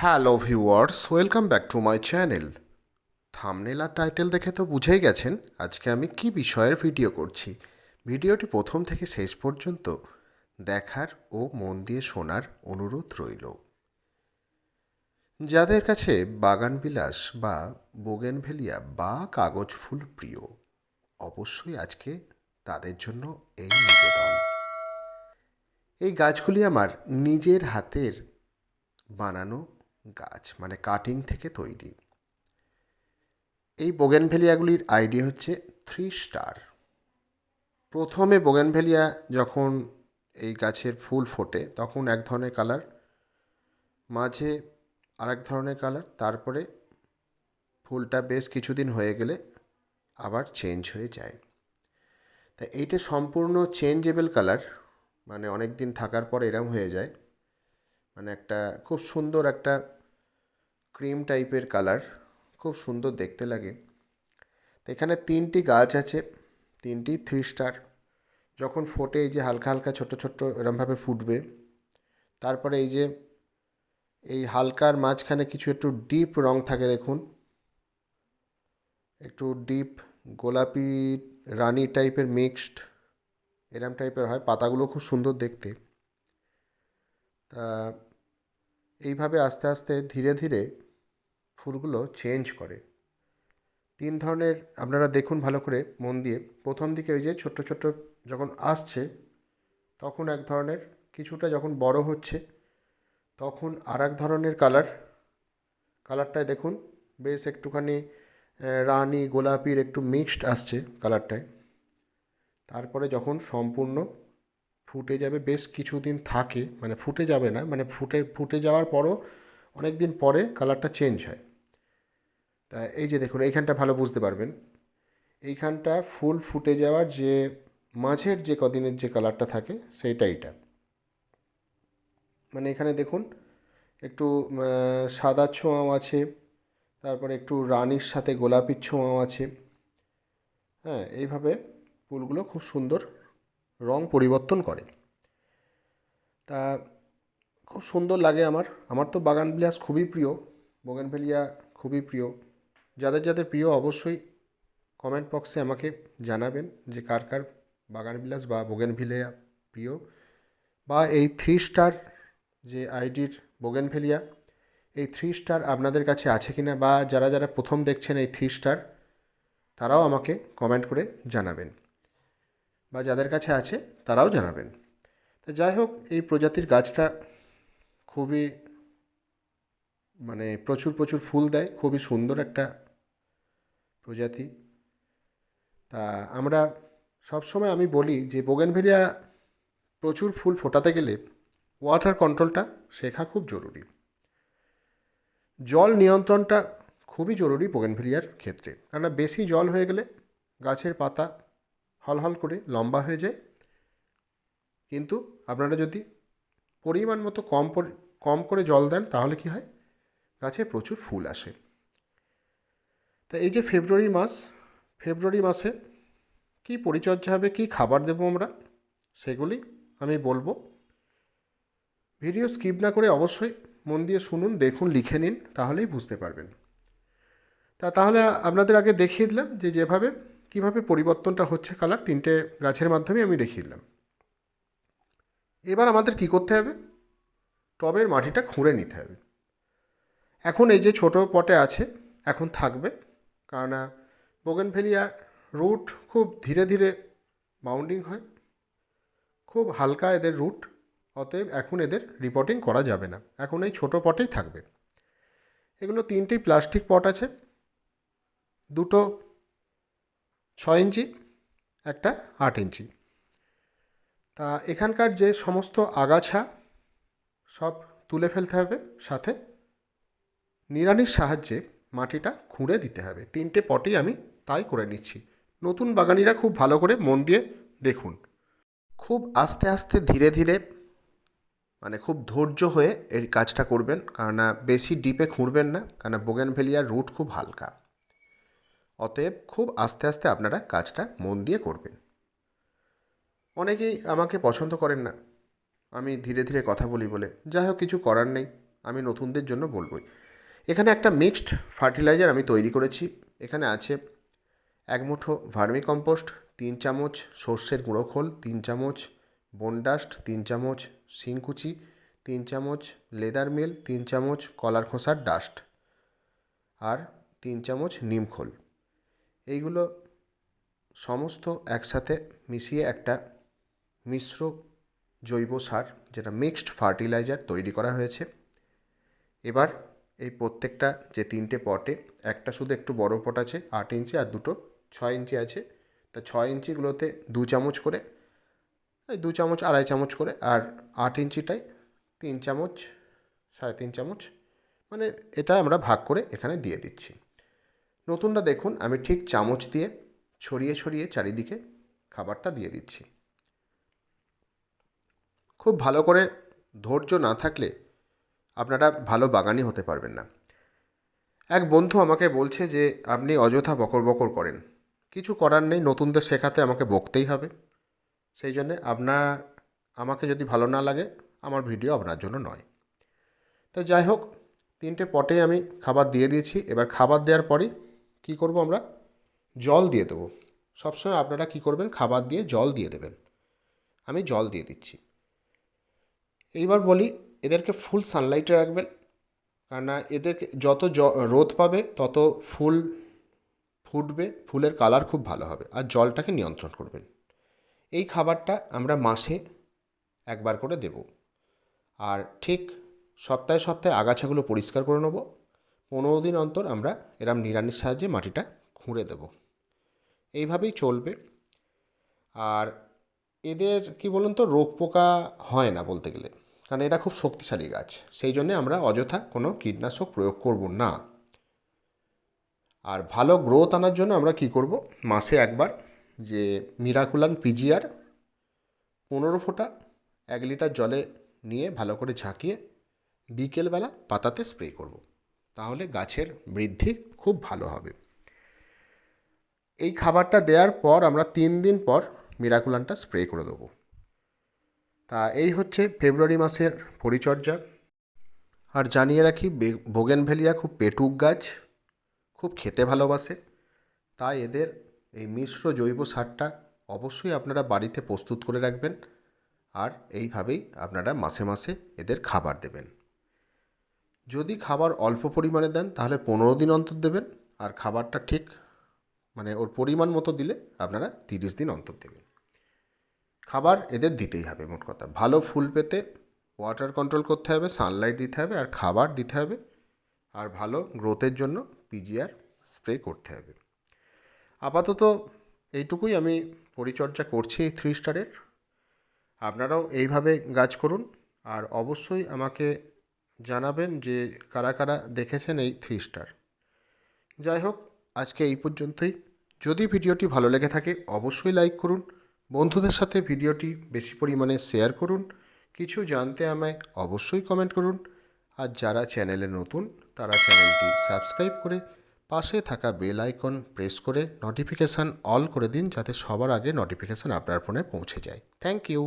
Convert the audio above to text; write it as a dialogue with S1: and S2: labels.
S1: Hello viewers, welcome back to my channel. Thumbnail R title দেখে তো বুঝেই গেছেন আজকে আমি কি বিষয়ের ভিডিও করছি। ভিডিওটি প্রথম থেকে শেষ পর্যন্ত দেখার ও মন দিয়ে শোনার অনুরোধ রইল। যাদের কাছে বাগান বিলাস বা বোগেনভেলিয়া বা কাগজ ফুল প্রিয়, অবশ্যই আজকে তাদের জন্য এই নিবেদন। এই গাছগুলি আমার নিজের হাতের বানানো গাছ মানে কাটিং থেকে তৈরি। এই বোগেনভেলিয়াগুলির আইডিয়া হচ্ছে থ্রি স্টার প্রথমে বোগেনভেলিয়া যখন এই গাছের ফুল ফোটে, তখন এক ধরনের কালার মাঝে আরেক ধরনের কালার তারপরে ফুলটা বেশ কিছুদিন হয়ে গেলে আবার চেঞ্জ হয়ে যায়। তা এইটা সম্পূর্ণ চেঞ্জেবল কালার মানে অনেক দিন থাকার পর এরম হয়ে যায়। মানে একটা খুব সুন্দর একটা ক্রিম টাইপের কালার, খুব সুন্দর দেখতে লাগে। তো এখানে তিনটি গাছ আছে, তিনটি থ্রি স্টার যখন ফোটে এই যে হালকা হালকা ছোট ছোট এরমভাবে ফুটবে, তারপরে এই যে, এই হালকার মাঝখানে কিছু একটু ডিপ রং থাকে দেখুন। একটু ডিপ গোলাপি রানি টাইপের মিক্সড এরম টাইপের হয়। পাতাগুলো খুব সুন্দর দেখতে। তা, এইভাবে আস্তে আস্তে ধীরে ধীরে ফুলগুলো চেঞ্জ করে। তিন ধরনের আপনারা দেখুন ভালো করে মন দিয়ে। প্রথম দিকে ওই যে ছোট্ট ছোট্ট যখন আসছে, তখন এক ধরনের কিছুটা যখন বড় হচ্ছে, তখন আর এক ধরনের কালার কালারটায় দেখুন বেশ একটুখানি রানি গোলাপির একটু মিক্সড আসছে কালারটায় তারপরে যখন সম্পূর্ণ ফুটে যাবে, বেশ কিছুদিন থাকে মানে ফুটে যাবে না মানে ফুটে ফুটে যাওয়ার পরও অনেক দিন পরে কালারটা চেঞ্জ হয়। তা এই যে দেখুন, এইখানটা ভালো বুঝতে পারবেন। এইখানটা ফুল ফুটে যাওয়ার যে মাঝের যে কদিনের যে কালারটা থাকে, সেইটা এইটা মানে এখানে দেখুন, একটু সাদা ছোঁয়াও আছে, তারপরে একটু রানির সাথে গোলাপির ছোঁয়াও আছে। হ্যাঁ এইভাবে ফুলগুলো খুব সুন্দর রং পরিবর্তন করে। তা খুব সুন্দর লাগে আমার। আমার তো বাগান বিলাস খুবই প্রিয়, বোগেনভেলিয়া খুবই প্রিয়। যাদের যাদের প্রিয় অবশ্যই কমেন্ট বক্সে আমাকে জানাবেন যে কার কার বাগান বিলাস বা বোগেনভিলিয়া প্রিয় বা এই থ্রি স্টার যে আইডির বোগেনভেলিয়া, এই থ্রি স্টার আপনাদের কাছে আছে কিনা বা যারা যারা প্রথম দেখছেন এই থ্রি স্টার তারাও আমাকে কমেন্ট করে জানাবেন বা যাদের কাছে আছে তারাও জানাবেন। তো যাই হোক, এই প্রজাতির গাছটা খুবই মানে প্রচুর প্রচুর ফুল দেয়, খুবই সুন্দর একটা প্রজাতি। তা আমরা সবসময় আমি বলি যে বোগেনভেলিয়া প্রচুর ফুল ফোটাতে গেলে ওয়াটার কন্ট্রোলটা শেখা খুব জরুরি। জল নিয়ন্ত্রণটা খুবই জরুরি বোগেনভেলিয়ার ক্ষেত্রে। কেননা বেশি জল হয়ে গেলে গাছের পাতা হলহল করে লম্বা হয়ে যায়। কিন্তু আপনারা যদি পরিমাণ মতো কম কম করে জল দেন তাহলে কি হয়? গাছে প্রচুর ফুল আসে। তা এই যে ফেব্রুয়ারি মাস, ফেব্রুয়ারি মাসে কী পরিচর্যা হবে, কী খাবার দেবো আমরা, সেগুলি আমি বলব। ভিডিও স্কিপ না করে অবশ্যই মন দিয়ে শুনুন, দেখুন, লিখে নিন, তাহলেই বুঝতে পারবেন। তা তাহলে আপনাদের আগে দেখিয়ে দিলাম যে যেভাবে, কীভাবে পরিবর্তনটা হচ্ছে কালার, তিনটে গাছের মাধ্যমে আমি দেখিয়ে দিলাম। এবার আমাদের কি করতে হবে? টবের মাটিটা খুঁড়ে নিতে হবে। এখন এই যে ছোট পটে আছে, এখন থাকবে। কারণ বোগেনভেলিয়া রুট খুব ধীরে ধীরে বাউন্ডিং হয়। খুব হালকা এদের রুট অতএব এখন এদের রিপোর্টিং করা যাবে না। এখন এই ছোটো পটেই থাকবে। এগুলো তিনটি প্লাস্টিক পট আছে। দুটো ছয় ইঞ্চি, একটা আট ইঞ্চি। তা এখানকার যে সমস্ত আগাছা, সব তুলে ফেলতে হবে। সাথে নিড়ানির সাহায্যে মাটিটা খুঁড়ে দিতে হবে। তিনটে পটেই আমি তাই করে নিচ্ছি। নতুন বাগানিরা খুব ভালো করে মন দিয়ে দেখুন। খুব আস্তে আস্তে ধীরে ধীরে মানে খুব ধৈর্য হয়ে এই কাজটা করবেন। কারণ বেশি ডিপে খুঁড়বেন না কারণ বোগেনভেলিয়ার রুট খুব হালকা। অতএব খুব আস্তে আস্তে আপনারা কাজটা মন দিয়ে করবেন। অনেকেই আমাকে পছন্দ করেন না। আমি ধীরে ধীরে কথা বলি বলে। যাই হোক, কিছু করার নেই। আমি নতুনদের জন্য বলবই। এখানে একটা মিক্সড ফার্টিলাইজার আমি তৈরি করেছি। এখানে আছে এক মুঠো ভার্মি কম্পোস্ট, তিন চামচ সর্ষের গুঁড়ো খোল, তিন চামচ বনডাস্ট তিন চামচ শিংকুচি তিন চামচ লেদার মিল তিন চামচ কলার খোসার ডাস্ট আর তিন চামচ নিমখোল এইগুলো সমস্ত একসাথে মিশিয়ে একটা মিশ্র জৈব সার, যেটা মিক্সড ফার্টিলাইজার তৈরি করা হয়েছে। এবার এই প্রত্যেকটা যে তিনটে পটে, একটা শুধু একটু বড় পট আছে, আট ইঞ্চি আর দুটো ছয় ইঞ্চি আছে। তা ছয় ইঞ্চিগুলোতে দু চামচ করে দু চামচ, আড়াই চামচ করে আর আট ইঞ্চিটায় তিন চামচ, সাড়ে তিন চামচ মানে এটা আমরা ভাগ করে এখানে দিয়ে দিচ্ছি। নতুনটা দেখুন, আমি ঠিক চামচ দিয়ে ছড়িয়ে ছড়িয়ে চারিদিকে খাবারটা দিয়ে দিচ্ছি। খুব ভালো করে ধৈর্য না থাকলে আপনারা ভালো বাগানি হতে পারবেন না। এক বন্ধু আমাকে বলছে যে, আপনি অযথা বকর বকর করেন। কিছু করার নেই, নতুনদের শেখাতে আমাকে বকতেই হবে। সেই জন্যে আপনার আমাকে যদি ভালো না লাগে, আমার ভিডিও আপনার জন্য নয়। তো যাই হোক, তিনটে পটে আমি খাবার দিয়ে দিয়েছি। এবার খাবার দেওয়ার পরেই কী করব আমরা? জল দিয়ে দেবো। সবসময় আপনারা কী করবেন? খাবার দিয়ে জল দিয়ে দেবেন। আমি জল দিয়ে দিচ্ছি। এইবার বলি এদেরকে ফুল সানলাইটে রাখবেন। কেননা এদেরকে যত রোদ পাবে, তত ফুল ফুটবে, ফুলের কালার খুব ভালো হবে। আর জলটাকে নিয়ন্ত্রণ করবেন। এই খাবারটা আমরা মাসে একবার করে দেব। আর ঠিক সপ্তাহে সপ্তাহে আগাছাগুলো পরিষ্কার করে নেব। পনেরো দিন অন্তর আমরা এরম নিড়ানির সাহায্যে মাটিটা খুঁড়ে দেব। এইভাবেই চলবে। আর এদের কি বলুন তো, রোগ পোকা হয় না বলতে গেলে। কারণ এটা খুব শক্তিশালী গাছ। সেই জন্যে আমরা অযথা কোনো কীটনাশক প্রয়োগ করব না। আর ভালো গ্রোথ আনার জন্য আমরা কি করব? মাসে একবার যে মিরাকুলান পিজিআর পনেরো ফোঁটা এক লিটার জলে নিয়ে ভালো করে ঝাঁকিয়ে বিকেলবেলা পাতাতে স্প্রে করব। তাহলে গাছের বৃদ্ধি খুব ভালো হবে। এই খাবারটা দেওয়ার পর আমরা তিন দিন পর মিরাকুলানটা স্প্রে করে দেবো। তা এই হচ্ছে ফেব্রুয়ারি মাসের পরিচর্যা। আর জানিয়ে রাখি বোগেনভেলিয়া খুব পেটুক গাছ, খুব খেতে ভালোবাসে। তাই এদের এই মিশ্র জৈব সারটা অবশ্যই আপনারা বাড়িতে প্রস্তুত করে রাখবেন আর এইভাবেই আপনারা মাসে মাসে এদের খাবার দেবেন। যদি খাবার অল্প পরিমাণে দেন, তাহলে পনেরো দিন অন্তর দেবেন আর খাবারটা ঠিক মানে ওর পরিমাণ মতো দিলে আপনারা তিরিশ দিন অন্তর দেবেন। খাবার এদের দিতেই হবে মোট কথা। ভালো ফুল পেতে ওয়াটার কন্ট্রোল করতে হবে সানলাইট দিতে হবে আর খাবার দিতে হবে আর ভালো গ্রোথের জন্য পিজিআর স্প্রে করতে হবে। আপাতত এইটুকুই আমি পরিচর্যা করছি এই থ্রি স্টারের আপনারাও এইভাবে গাছ করুন আর অবশ্যই আমাকে জানাবেন যে কারা কারা দেখেছেন এই থ্রি স্টার যাই হোক, আজকে এই পর্যন্তই। যদি ভিডিওটি ভালো লেগে থাকে, অবশ্যই লাইক করুন। বন্ধুদের সাথে ভিডিওটি বেশি পরিমাণে শেয়ার করুন, কিছু জানতে আমায় অবশ্যই কমেন্ট করুন, আর যারা চ্যানেলে নতুন, তারা চ্যানেলটি সাবস্ক্রাইব করে পাশে থাকা বেল আইকন প্রেস করে নোটিফিকেশান অল করে দিন, যাতে সবার আগে নোটিফিকেশান আপনার ফোনে পৌঁছে যায়। Thank you